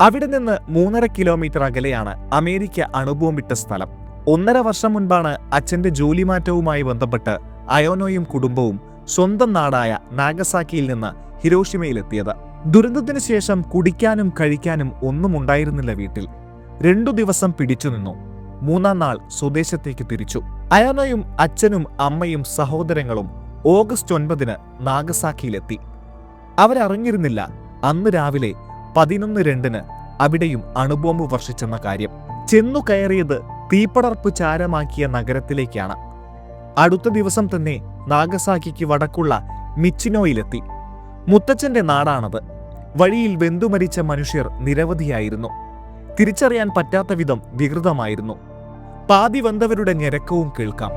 അവിടെ നിന്ന് മൂന്നര കിലോമീറ്റർ അകലെയാണ് അമേരിക്ക അണുബോംബിട്ട സ്ഥലം. ഒന്നര വർഷം മുൻപാണ് അച്ഛന്റെ ജോലി മാറ്റവുമായി ബന്ധപ്പെട്ട് അയോനോയും കുടുംബവും സ്വന്തം നാടായ നാഗസാക്കിയിൽ നിന്ന് ഹിരോഷിമയിലെത്തിയത്. ദുരന്തത്തിന് ശേഷം കുടിക്കാനും കഴിക്കാനും ഒന്നും ഉണ്ടായിരുന്നില്ല വീട്ടിൽ. രണ്ടു ദിവസം പിടിച്ചു നിന്നു. മൂന്നാം നാൾ സ്വദേശത്തേക്ക് തിരിച്ചു. അയോനോയും അച്ഛനും അമ്മയും സഹോദരങ്ങളും ഓഗസ്റ്റ് ഒൻപതിന് നാഗസാക്കിയിലെത്തി. അവരറിഞ്ഞിരുന്നില്ല അന്ന് രാവിലെ പതിനൊന്ന് രണ്ടിന് അവിടെയും അണുബോംബ് വർഷിച്ചെന്ന കാര്യം. ചെന്നു കയറിയത് തീപ്പടർപ്പ് ചാരമാക്കിയ നഗരത്തിലേക്കാണ്. അടുത്ത ദിവസം തന്നെ നാഗസാക്കിക്ക് വടക്കുള്ള മിച്ചിനോയിലെത്തി. മുത്തച്ഛന്റെ നാടാണത്. വഴിയിൽ വെന്തുമരിച്ച മനുഷ്യർ നിരവധിയായിരുന്നു. തിരിച്ചറിയാൻ പറ്റാത്ത വിധം വികൃതമായിരുന്നു. പാതി വന്നവരുടെ ഞെരക്കവും കേൾക്കാം.